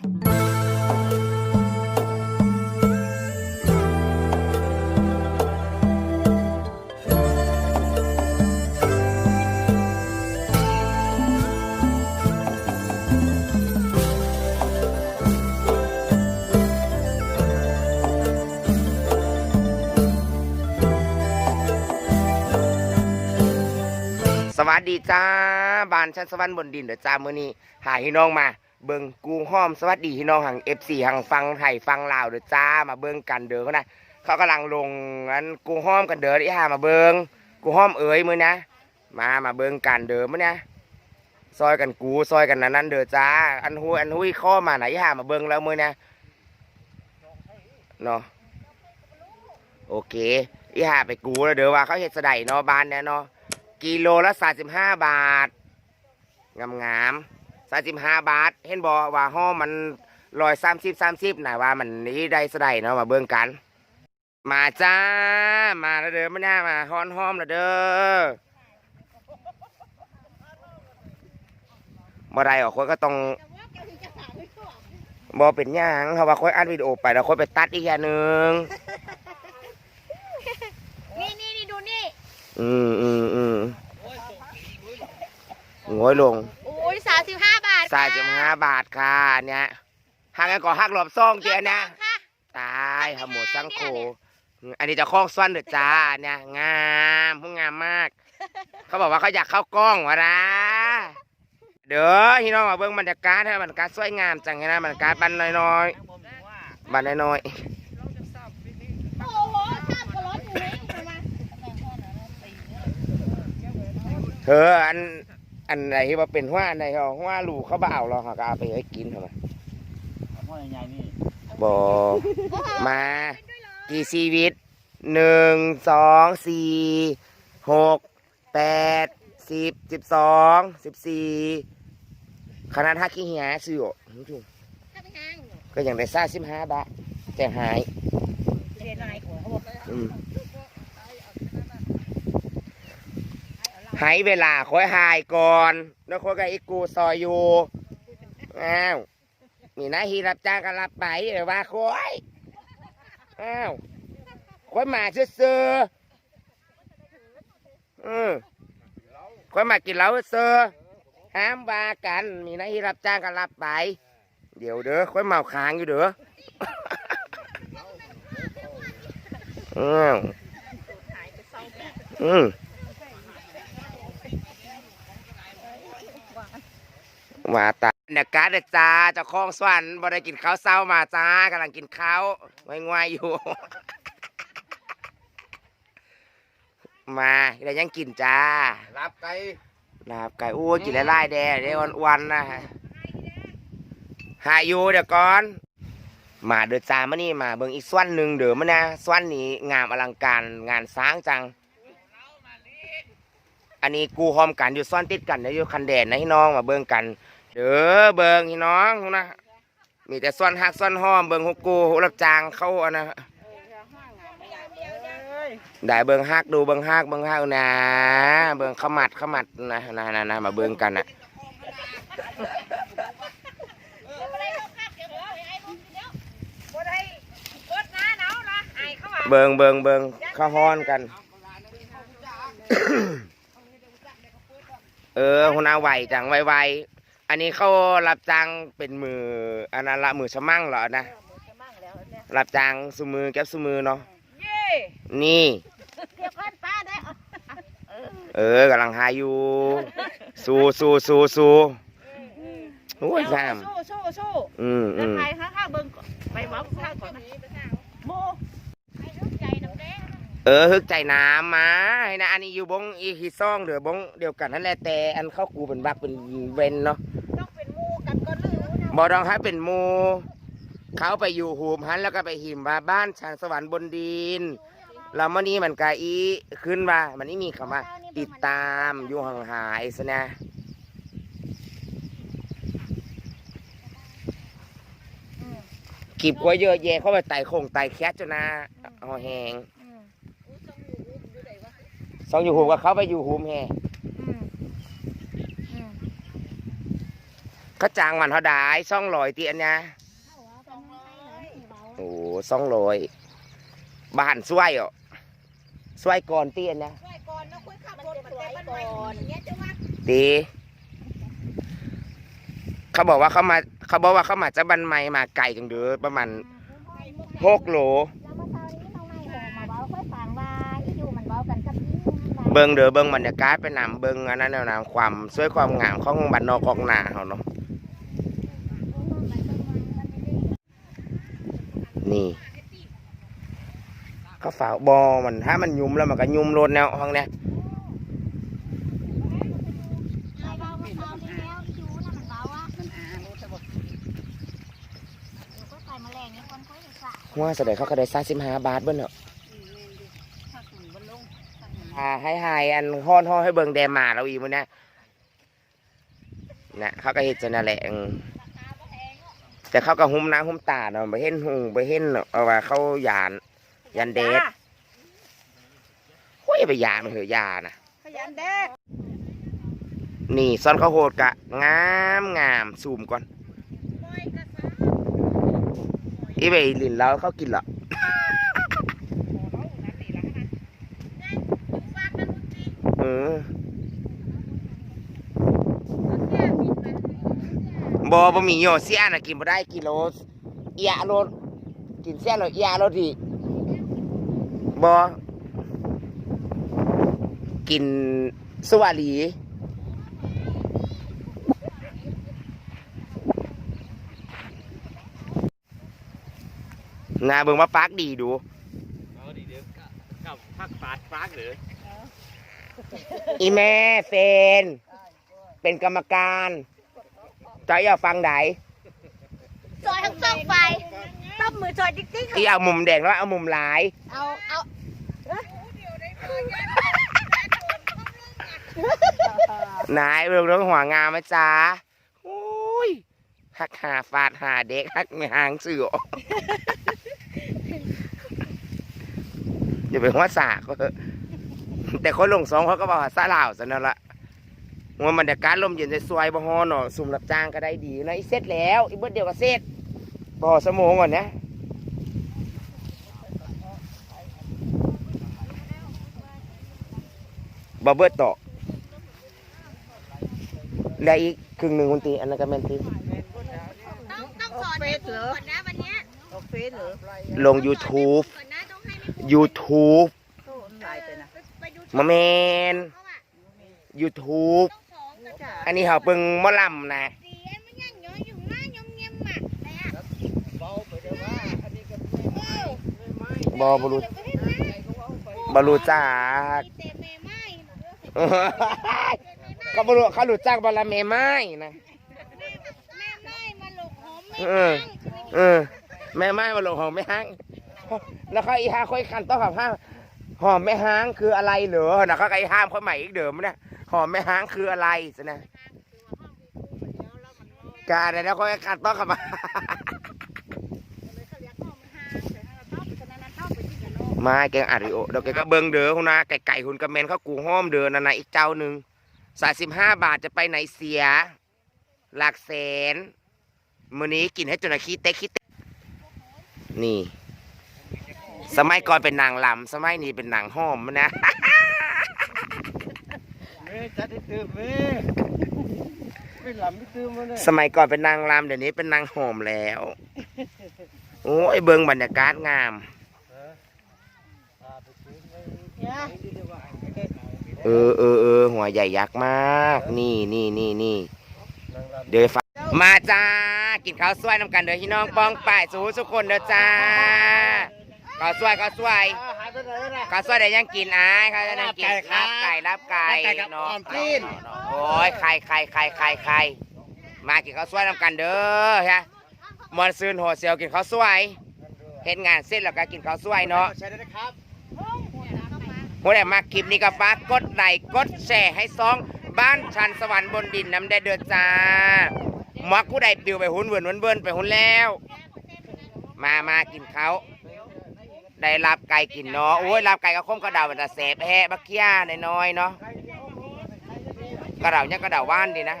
สวัสดีจ้าบ้านชั้นสวรรค์บนดินเดี๋ยวจ้ามื้อนี้หาพี่น้องมา เบิ่งกูห้อมสวัสดีพี่น้องหัง FC หังฟังไทยฟังลาวเด้อจ้ามาเบิ่งกันเด้อเขานะเขากำลังลงอันกูห้อมกันเด้อที่หามาเบิ่งกูห้อมเอ๋ยมือนะ มามาเบิ่งกันเด้อมื้อนะซอยกันกูซอยกันนั้นนั้นเด้อจ้าอันหุยอันหุยข้อมาไหนหามาเบิ่งแล้วมื้อนะเนาะโอเคอีหาไปกูแล้วเด้อว่าเขาเฮ็ดสะใดเนาะบ้านเนี่ยเนาะกิโลละสาสิบห้าบาทงาม งามสาสิบห้าบาท เห็นบอว่าห้อมันลอยสามสิบสามสิบนะว่ามันนี้ได้สะไดเนาะมาเบิ่งกัน มาจ้า มาแล้วเด้อมาหน้ามาฮ้อนห้อมแล้วเด้อบ่ได้ออกคนก็ต้องบ่เป็นหยังเพราะว่าค่อยอัดวิดีโอไปแล้วค่อยไปตัดอีกอย่างหนึ่งนี่นี่นี่ดูนี่ อืมอืมอืมโง่อยลง โอ้ยสามสิบห้าบาท สายสิบห้าบาทค่ะเนี่ยหักกันก่อหักหลบซ่องเจียนะค่ะตายหาหมดสังโคอันนี้จะคล้องซ้อนเดือจ้าเนี่ยงามผู้งามมาก เขาบอกว่าเขาอยากเข้ากล้องวะนะเด้อพี่น้องมาเบิ่งบรรยากาศให้บรรยากาศสวยงามจังเลยนะบรรยากาศบ้านน้อยๆบ้านน้อยโอ้โหข้ามกับรถหนูเองมาๆเธออัน อันไหนที่ว่าเป็นว่าอันไหนเขาว่าลูกเขาบ่เอาหรอกเขาก็เอาไปให้กินทำไมพ่อใหญ่นี่บอกมากี่ชีวิตหนึ่งสองสี่หกแปดสิบสิบสองสิบสี่คณะท่าขี้เหียซื้ออะถ้าไปห้างก็อย่างได้ซ่าสิบห้าบาทแต่หายเรียนอะไรกว่าเขาบอก อืม หายเวลาคอยหายก่อนแล้วคอยกับอีกูซอยอยู่อ้าวมีหน้าที่รับจ้างก็รับไปเดี๋ยวว่าคอยอ้าวคอยมาซื้อๆอืมคอยมากินเหล้าซื้อห้ามว่ากัน มีหน้าที่รับจ้างก็รับไป เดี๋ยวเด้อคอยเมาค้างอยู่เด้ออืมอืม ว่าตาบรรยากาศเด้อจ้าเจ้าของสวนบ่ได้กินข้าวเช้ามาจ้ากำลังกินข้าวง่ายๆอยู่ มาแล้วยังกินจ้ารับไก่ลาบไก่อู้กินหลายๆแด่ได้วันๆนะหาอยู่เดี๋ยวก่อน มาเดือดจามานี่มาเบิ่งอีกส่วนหนึ่งเด้อมานะส่วนนี้งามอลังการงานสร้างจัง อันนี้กูหอมกันอยู่ซ่อนติดกันนะอยู่คันแดนนะพี่น้องมาเบิ่งกัน เด้อเบิงพี่น้องนะ มีแต่ส่วนหักส่วนห้อมเบิงฮกกูรับจางเข้าอันนะได้เบิงฮักดูเบิงฮักเบิงฮักนะเบิงขมัดขมัดนะนะนะนะมาเบิงกันนะอะเบิงเบิงเบิงข้าฮ้อนกัน เออหัวหน้าไหวจังไวๆ อันนี้เขารับจ้างเป็นมืออันนั้นละมือชะมั่งเหรอนะรับจ้างสุมือแก๊บสุมือเนาะ เย่นี่ เดี๋ยวก่อนป้าได้อเออกำลังหาอยู่ สู้สู้สู้สู้โอ้ยงามสู้สู้สู้อืมเดิอืนมไปข้างๆเบิ่งก่อนไปเมาข้างก่อนนะโมไอ้ลูกใจน้ำแดง เออฮึกใจน้ำมาให้นะอันนี้อยู่บงอีฮีซ่องเดี๋ยวบงเดียวกันนั่นแหละแต่อันเข้ากูเป็นบักเป็นเวนเนาะต้องเป็นหมูกันก่อนหรือนะบอดองให้เป็นหมูเขาไปอยู่หูมหันแล้วก็ไปหิมว่าบ้านช้างสวรรค์บนดินแล้วมันนี้มันกะอีขึ้นว่ามันนี่มีคำว่าติดตามอยู่ห่างหายซะนะกีบกล้วยเยอะแยะเข้าไปไต่โคงไต่แคทจนนะเอาแหง สองอยู่หูกับเขาไปอยู่หูมแหงเขาจ้างมันเท่าใดซ่องลอยตีอันเนี้ยโอ้ซ่องลอยบ้านสวยอะสวยก่อนตีอันเนี้ยช่วยก่อนนะคุยขับรถมันแต่บ้านใหม่อย่างเงี้ยจะว่าตีเขาบอกว่าเขามาเขาบอกว่าเขามาจากบันไม้มาไก่จังเด้อประมาณหกโล เบิ้งเด้อเบิ้งบรรยากาศไปนำเบิ้งอันนั้นแนวนำความสวยความงามของบ้านนอกของนาเขาเนาะนี่เขาฝาบอมันถ้ามันยุ่มแล้วมันก็ยุ่มรถแนวห้องเนี้ยหัวแสดงเขาก็ได้สาสิบห้าบาทเบิ้ลเนาะ อ่าให้หายอันห้อนห้อให้เบิงแดมมาเราอีกมันนะนะเขาก็เห็นจะนั่นแหละอืมแต่เขาก็หุ้มหน้าหุ้มตาเนาะไปเห็นหุงไปเห็นเนาะเอาว่าเขายานยันเดชโอ้ยไปยานมันเถอะยานะขยันแดดนี่ซ่อนข้าวโหดกะงามงามซูมก่อนอีเบยลินแล้วเขากินเหรอ เออบอบะหมี่โยเสียน่ะกินบ่ได้กิโลเอียโลกินเสียโลเอียโลดีบอกินสวาลีนาเบิ่งมาปากดีดูเอาดีเดี๋ยวกับพักปาดปากหรือ อีแม่เฟน เป็นกรรมการจอยอยากฟังไหนซอยทั้งสองไฟต้มมือซอยติ๊กที่เอามุมแดงแล้วเอามุมหลายๆเอาเอานายเรื่องเรื่องหัวงามไหมจ๊ะโอ้ยหักหาฟาดหาเด็กหักไม่หางเสืออย่าไปหัวสากเขาเถอะแต่คนลงสองเขาก็บอกว่าซาลาวซะนั่นละว่ามันเดการลมเย็นสวยๆบ่ฮอนเนาะสุ่มรับจ้างก็ได้ดีนะอีเสร็จแล้วอีเบิดเดียวก็เสร็จบ่สมองก่อนนะบ่เบิดต่อได้อีกครึ่งหนึ่งคุณตีอันนั้นก็แม่นตีต้องต้องสอนให้ครูก่อนนะวันเนี้ยออกเฟซเหรอลง YouTube ก่อนนะต้องให้แม่ครู YouTube โซ่ไลน์ไปนะ ไปดู มาแมนเขาอะ YouTube ต้องสอนกันจ้าอันนี้เขาเปิงหมอลำนะสีอันมันยังย้อยอยู่หน้ายมเงียมอะอะไรอะเบาไปเดี๋ยวว่าอันนี้ก็เออบอบรูเดี๋ยวก็ให้นะบรูจักมีแต่แม่ไม้ก็บรูเขารู้จักบาลาเมไม้นะแม่แม่ไม้มาหลกหอมไม่เออเออแม่ไม้มาหลงหอมไม่ห้างแล้วเขาอีห้าค่อยคันต้องกับห้าง หอมไม่ห้างคืออะไรเหรอนะเขาก็อีห้ามเขาใหม่อีกเดิมนะหอมไม่ห้างคืออะไรสินะการอะไรแล้วค่อยคันต้องกับมามาแกงอัดวิโอเดี๋ยวแกก็เบิงเด้อคุณนะไก่ไก่คุณกระเมนเขากูห้อมเด้อนะนะอีกเจ้าหนึ่งสามสิบห้าบาทจะไปไหนเสีย หลักแสนมื้อนี้กินให้จนขี้เต๊กขี้เต๊กนี่ สมัยก่อนเป็นนางลำสมัยนี้เป็นนางห้อมนะเม่จัดให้ตื่นเม่ไม่หลับไม่ตื่นมาเนี่ยสมัยก่อนเป็นนางลำเดี๋ยวนี้เป็นนางหอมแล้ว โอ้ยเบิงบรรยากาศงาม เออเออเออหัวใหญ่ยักษ์มาก นี่นี่นี่นี่เดี๋ยวฟังมาจ้า กินข้าวสวยน้ำกันเด้อพี่น้องป้องป่ายสู้ทุกคนเด้อจ้า ข้าวสวยข้าวสวยหายไปไหนล่ะข้าวสวยได้ยังกินอ้ายเขาจะได้กินลาบไก่ครับลาบไก่ลาบไก่ลาบไก่กับเนาะอ่อมจีน โอ้ยไข่ไข่ไข่ไข่ไข่มากินข้าวสวยน้ำกันเด้อฮะมอนซืนโหเซียวกินข้าวสวยเฮ็ดงานเสร็จแล้วก็กินข้าวสวยเนาะ ใช่ได้นะครับหัวแหลมมาคลิปนี้ก็ฝากกดไลค์กดแชร์ให้ซอง บ้านชันสวรรค์บนดินน้ำได้เดือดจ้ามักผู้ใดปิวไปหุ่นเวินเวินเวินไปหุ่นแล้ว มามากินเขาว ได้รับไก่กินเนาะโอ้ยรับไก่ก็คมกระเดามันจะแสบแฮะบักเกี้ยน้อยๆเนาะกระเดาเนี่ยกระเดาว่านดีนะ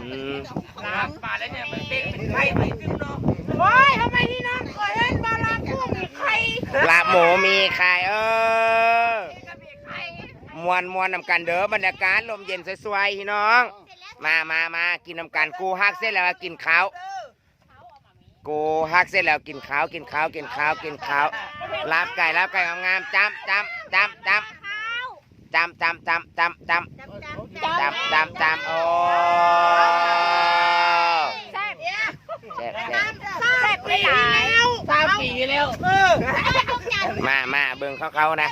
อืมมลามมาแล้วเนี่ยมันเป็นเป็นไข้ไปขึ้นเนาะโอ้ยทำไมที่น้องเคยเห็นบาลากุ้งมีใครลาบหมูมีไข่เออก็มีใครมวนมวนนำกันเด้อบรรยากาศลมเย็นสวยๆพี่น้อง มามามากินนำกันกูฮักเสร็จแล้วก็กินข้าว กูฮักเสร็จแล้วกินข้าวกินข้าวกินข้าวกินข้าวลาบไก่ลาบไก่งามๆจำจำจำจำจำจำจำจำจำจำจำจำโอ้แซ่บเนี่ยแซ่บแซ่บแซ่บไม่หายสามปีแล้วมามาเบิ่งเขาเขาๆนะ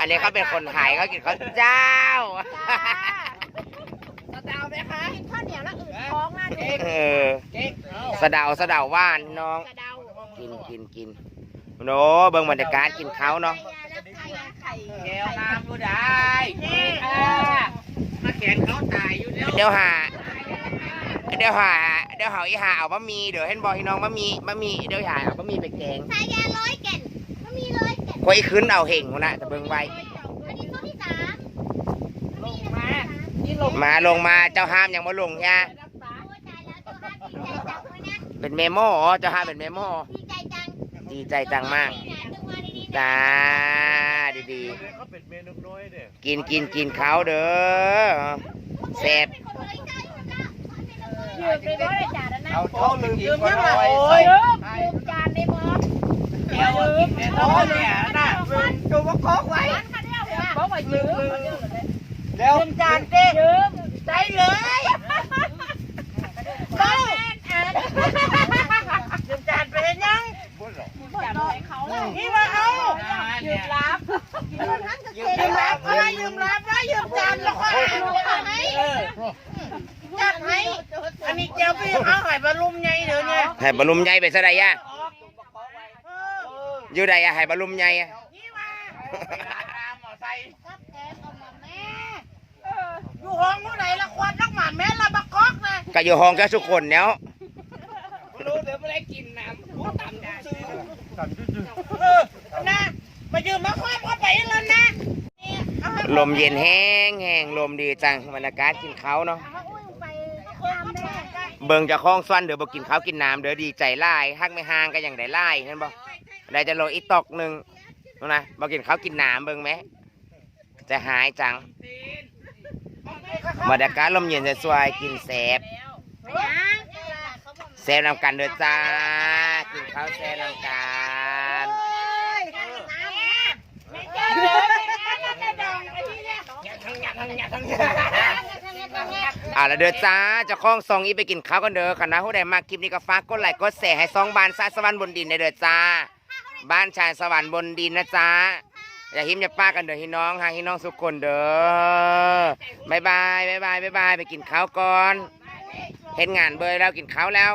อันนี้เขาเป็นคนไทยเขากินข้าวเจ้าสะเดาไหมคะข้าวเหนียวแล้วอื่นท้องมาก สะเดาสะเดาว่านน้องสะเดากินกินกินโนเบิ่งบรรยากาศกินเขาวเนาะ แก้วน้ำก็ได้มาแขนเขาตายอยู่แล้วเดี๋ยวหา เดี๋ยวหา เดี๋ยวหาอีหาเอาบะหมี่เดี๋ยวเห็นบอกพี่น้องบะหมี่บะหมี่เดี๋ยวหาเอาบะหมี่ไปแกงสายยาร้อยแก่นก็มีร้อยแก่นคอยขึ้นเอาเห่งคนน่ะแต่เบิ่งไว้อันนี้ตัวที่สามลงมานี่ลงมาลงมาเจ้าห้ามยังมาลงเนี่ย โอ้ยตายแล้วตัวห้าดีใจจัง เลยนะเป็นเมโม่อ๋อเจ้าห้ามเป็นเมโม่ดีใจจังดีใจจังมากเนี่ยจังหวะดีๆนะจ้าดีเขาเป็นเมนูน้อยเด้ๆ กินกินกินเขาเด้อแซ่บเป็นคนเลยจ้าอยู่จ้ายืมไปบ่ได้จ่าแล้วนะเอาท้องหนึ่งยืมยังไงโอ้ยยืมจานได้บ่แก้วกินแต่ท้องเนี่ยนะดูว่าคอกไว้ร้านคันเดียวเหรอบอกว่ายืมแล้วจานเต้ยืมได้เลยก็ยืมจานไปเห็นยัง นี่ว่าเอายืมรับยืมรับอะไรยืมรับแล้วยืมจานแล้วค่อยเอาให้จัดให้อันนี้เจ้าพี่เอาหายบรรลุมไงเดี๋ยวเนี่ยให้บรรลุมใหญ่ไปซะใดย่ะอยู่ใดอะให้บรรลุมใหญ่อะนี่ว่าหมอไซครับแกเอามาแม่อยู่ห้องเมื่อไหร่ละควันนักหมาแม่ละบักคอกนะก็อยู่ห้องแค่ทุกคนแล้วรู้เดี๋ยวไม่ได้กินน้ำพูดตามได้เออ นะมายืมมาคว้าเข้าไปแล้วนะนี่เอาให้ลมเย็นแห้งแห้งลมดีจังบรรยากาศกินเขาวเนาะเอาอุ้ยไปตามแม่เบิ่งเจะคล้าของซ้อนเดี๋ยวบ่กินข้าวกินน้ำเดี๋ยวดีใจไล่ฮักไม่ห่างก็ยังได้ไล่เห็นบ่ได้จะโลอีตอกหนึ่งนู่นนะบ่กินข้าวกินน้ำเบิ่งไหมจะหายจังบรรยากาศลมเย็นสวยๆกินแซ่บยัง แซ่บนำกันเด้อจ้ากินข้าวแซ่บนำกันไม่เจอเลยไม่เจอดองไปที่เนี่ยทั้งหยาทั้งหยาทั้งหยาเอาละเด้อจ้าเจ้าของซองอีไปกินข้าวกันเด้อคันนะผู้ใดมาคลิปนี้ก็ฝากกดไลค์กดแชร์ให้ซองบ้านซาสวรรค์บนดินได้เด้อจ้า บ้านชายสวรรค์บนดินนะจ๊ะอย่าหิมอย่าป้ากันเด้อพี่น้องหางพี่น้องสุกคนเด้อบายบายบายบายบายบายไปกินข้าวก่อนเห็นงานเบยแล้วกินข้าวแล้ว